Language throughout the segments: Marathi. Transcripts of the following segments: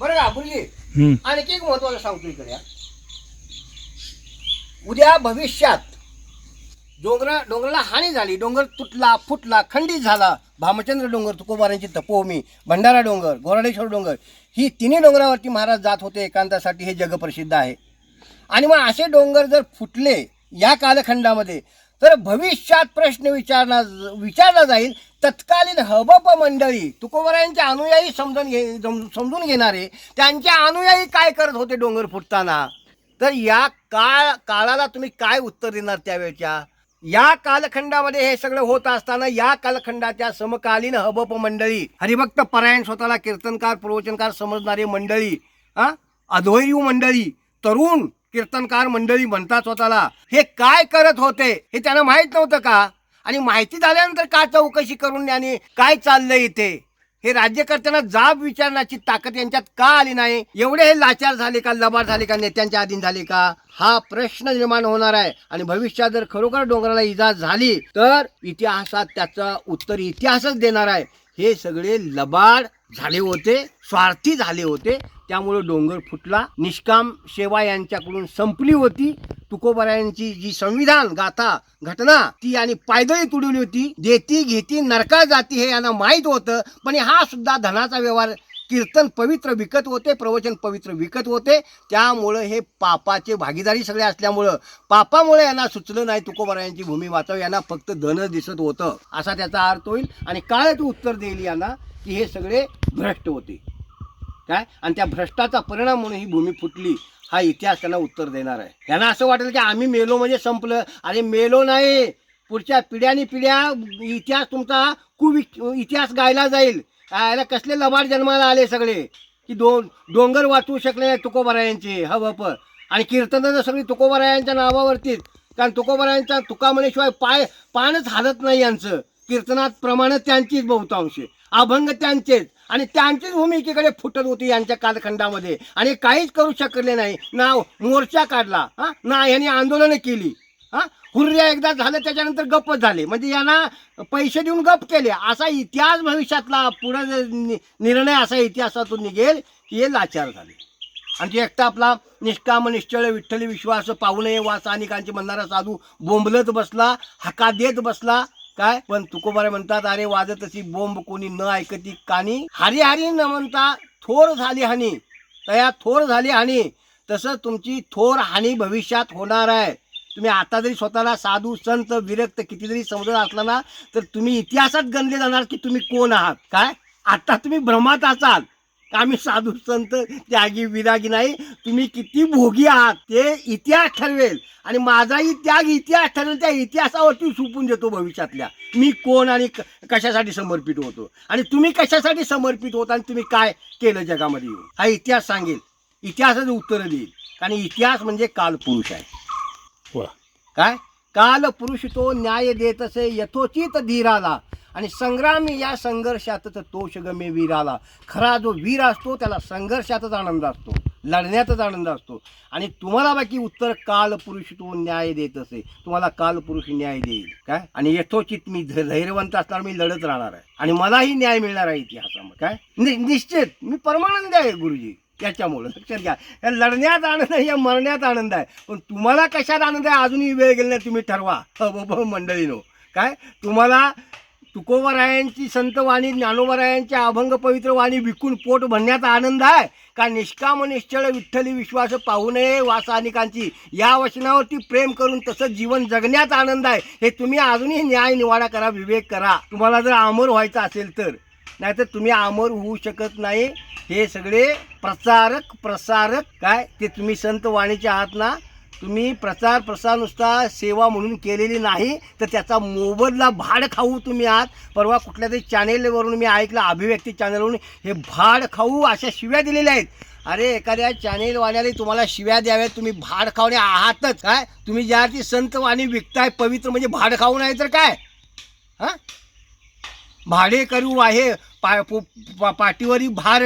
बरं का हम्म. आणखी एक महत्वाचं सांगतो इकडे. उद्या भविष्यात डोंगर डोंगराला हानी झाली. डोंगर तुटला फुटला खंडित झाला. भामचंद्र डोंगर तुकोबारांची तपोभूमी भंडारा डोंगर गोराडेश्वर डोंगर ही तिन्ही डोंगरावरती महाराज जात होते. एकांतासाठी हे जगप्रसिद्ध आहे. आणि मग असे डोंगर जर फुटले या कालखंडामध्ये तर भविष्यात प्रश्न विचारला विचारला जाईल. तत्कालीन हबप मंडळी तुकोबरायांचे अनुयायी समजून घे समजून घेणारे त्यांचे अनुयायी काय करत होते डोंगर फुटताना? तर या काळ काळाला तुम्ही काय उत्तर देणार त्यावेळच्या? या कालखंडामध्ये हे सगळं होत असताना या कालखंडाच्या समकालीन हबप मंडळी हरिभक्त परायण स्वतःला कीर्तनकार प्रवचनकार समजणारी मंडळी हा अद्वैयू मंडळी तरुण कीर्तनकार मंडळी म्हणतात स्वतःला हे काय करत होते? हे त्यांना माहीत नव्हतं का? आणि माहिती झाल्यानंतर का चौकशी करून आणि काय चाललंय इथे? हे राज्यकर्त्यांना जाब विचारण्याची ताकद यांच्यात का आली नाही? एवढे हे लाचार झाले का? लबाड झाले का? नेत्यांच्या अधीन झाले का? हा प्रश्न निर्माण होणार आहे. आणि भविष्यात जर खरोखर डोंगराला इजा झाली तर इतिहासात त्याचं उत्तर इतिहासच देणार आहे. हे सगळे लबाड झाले होते स्वार्थी झाले होते. त्यामुळे डोंगर फुटला. निष्काम सेवा यांच्याकडून संपली होती. तुकोबरायांची जी संविधान गाथा घटना ती आणि पायदळी तुडवली होती. देती घेती नरका जाती हे यांना माहीत होतं. पण हा सुद्धा धनाचा व्यवहार कीर्तन पवित्र विकत होते प्रवचन पवित्र विकत होते. त्यामुळं हे पापाचे भागीदारी सगळे असल्यामुळं पापामुळे यांना सुचलं नाही तुकोबारायांची भूमी वाचव यांना फक्त धनच दिसत होतं असा त्याचा अर्थ होईल. आणि काळ तू उत्तर देईल यांना की हे सगळे भ्रष्ट होते. काय? आणि त्या भ्रष्टाचा परिणाम म्हणून ही भूमी फुटली हा इतिहास त्यांना उत्तर देणार आहे. यांना असं वाटेल की आम्ही मेलो म्हणजे संपलं. अरे मेलो नाही. पुढच्या पिढ्यानी पिढ्या इतिहास तुमचा कुवि इतिहास गायला जाईल. याला कसले लबाड जन्माला आले सगळे? की दोन डोंगर वाचवू शकले नाही तुकोबरायांचे? हवप आणि कीर्तनं सगळी तुकोबरायांच्या नावावरतीच. कारण तुकोबरायांचा तुका म्हणल्याशिवाय पाय पानच हालत नाही यांचं. कीर्तनात प्रमाण त्यांचीच बहुतांश. अभंग त्यांचेच. आणि त्यांचीच भूमिकेकडे फुटत होती यांच्या कालखंडामध्ये. आणि काहीच करू शकले नाही. ना मोर्चा काढला. हा? ना यांनी आंदोलनं केली. हा? हुर्र्या एकदा झालं त्याच्यानंतर गप्प झाले. म्हणजे यांना पैसे देऊन गप केले. असा इतिहास भविष्यातला पुढे नि- निर्णय असा इतिहासातून निघेल की हे लाचार झाले. आणि एकटा आपला निष्काम निश्चळ विठ्ठली विश्वास पाहुणे वा स्थानिकांची म्हणणारा साधू बोंबलत बसला हका देत बसला. काय? पण तुकोबारे म्हणतात अरे वाजत अशी बोंब कोणी न ऐकती कानी. हरी हरी न म्हणता थोर झाली हानी. तया थोर झाली हानी. तसं तुमची थोर हानी भविष्यात होणार आहे. तुम्ही आता जरी स्वतःला साधू संत विरक्त किती जरी समजत असला ना तर तुम्ही इतिहासात गणले जाणार की तुम्ही कोण आहात? काय? आता तुम्ही भ्रमात असाल. आम्ही साधू संत त्यागी विरागी नाही. तुम्ही किती भोगी आहात ते इतिहास ठरवेल. आणि माझाही त्याग इतिहास ठरवेल त्या इतिहासावरती सुपून देतो भविष्यातल्या. मी कोण आणि कशासाठी समर्पित होतो? आणि तुम्ही कशासाठी समर्पित होता आणि तुम्ही काय केलं जगामध्ये येऊन? हा इतिहास सांगेल. इतिहासाचं उत्तर देईल. कारण इतिहास म्हणजे कालपुरुष आहे. काय? काल पुरुष तो न्याय देत असे यथोचित धीराला आणि संग्राम या संघर्षातच तोष गमे वीराला. खरा जो वीर असतो त्याला संघर्षातच आनंद असतो लढण्यातच आनंद असतो. आणि तुम्हाला बाकी उत्तर काल पुरुष तो न्याय देत असे. तुम्हाला काल पुरुष न्याय देईल. काय? आणि यथोचित मी धैर्यवंत असणार मी लढत राहणार आहे. आणि मलाही न्याय मिळणार आहे इतिहासामध्ये. काय? नि- निश्चित. मी परमानंद आहे गुरुजी. त्याच्यामुळं. लक्षात घ्या. या लढण्यात आनंद आहे या मरण्यात आनंद आहे. पण तुम्हाला कशात आनंद आहे अजूनही वेळ गेला नाही तुम्ही ठरवा. ह मंडळीनो. काय? तुम्हाला तुकोबरायांची संतवाणी ज्ञानोबरायांची अभंग पवित्र वाणी विकून पोट भरण्याचा आनंद आहे. का निष्काम निश्चळ विठ्ठली विश्वास पाहू नये वासानिकांची? या वचनावरती प्रेम करून तसं जीवन जगण्याचा आनंद आहे. हे तुम्ही अजूनही न्याय निवाडा करा विवेक करा. तुम्हाला जर अमर व्हायचं असेल तर. नाहीतर तुम्ही अमर होऊ शकत नाही. हे सगळे प्रचारक प्रसारक काय? ते तुम्ही संत वाणीचे आहात ना? तुम्ही प्रचार प्रसार नुसता सेवा म्हणून केलेली नाही तर त्याचा मोबदला भाड खाऊ तुम्ही आहात. परवा कुठल्या तरी चॅनेलवरून मी ऐकलं अभिव्यक्ती चॅनलवरून हे भाड खाऊ अशा शिव्या दिलेल्या आहेत. अरे एखाद्या चॅनेलवाल्याने तुम्हाला शिव्या द्याव्यात तुम्ही भाड खावणे आहातच काय? तुम्ही ज्या ती संत वाणी विकताय पवित्र म्हणजे भाड खाऊ नाही तर काय? हां? भाडे करू आहे पा पो- पा- पाठीवरी भार.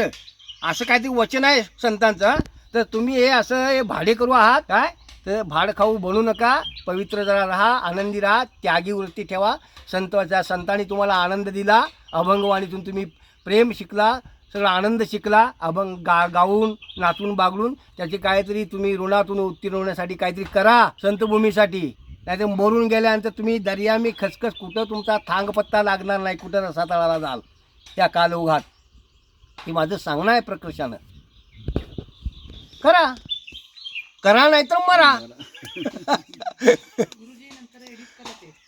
असं काहीतरी वचन आहे संतांचं. तर तुम्ही हे असं हे भाडे करू आहात काय तर भाड खाऊ बनू नका. पवित्र जरा राहा आनंदी राहा त्यागी वृत्ती ठेवा. संतांच्या संतांनी तुम्हाला आनंद दिला अभंगवाणीतून तुम्ही प्रेम शिकला सगळा आनंद शिकला अभंग गा गाऊन नाचून बागडून त्याची काहीतरी तुम्ही ऋणातून उत्तीर्ण होण्यासाठी काहीतरी करा संतभूमीसाठी. नाही तर मरून गेल्यानंतर तुम्ही दर्यामी खसखस कुठं तुमचा थांगपत्ता लागणार नाही कुठं रसातळाला जाल. त्या कालौघात. हे माझं सांगणं आहे प्रकर्षानं. करा. करा नाही तर मरा.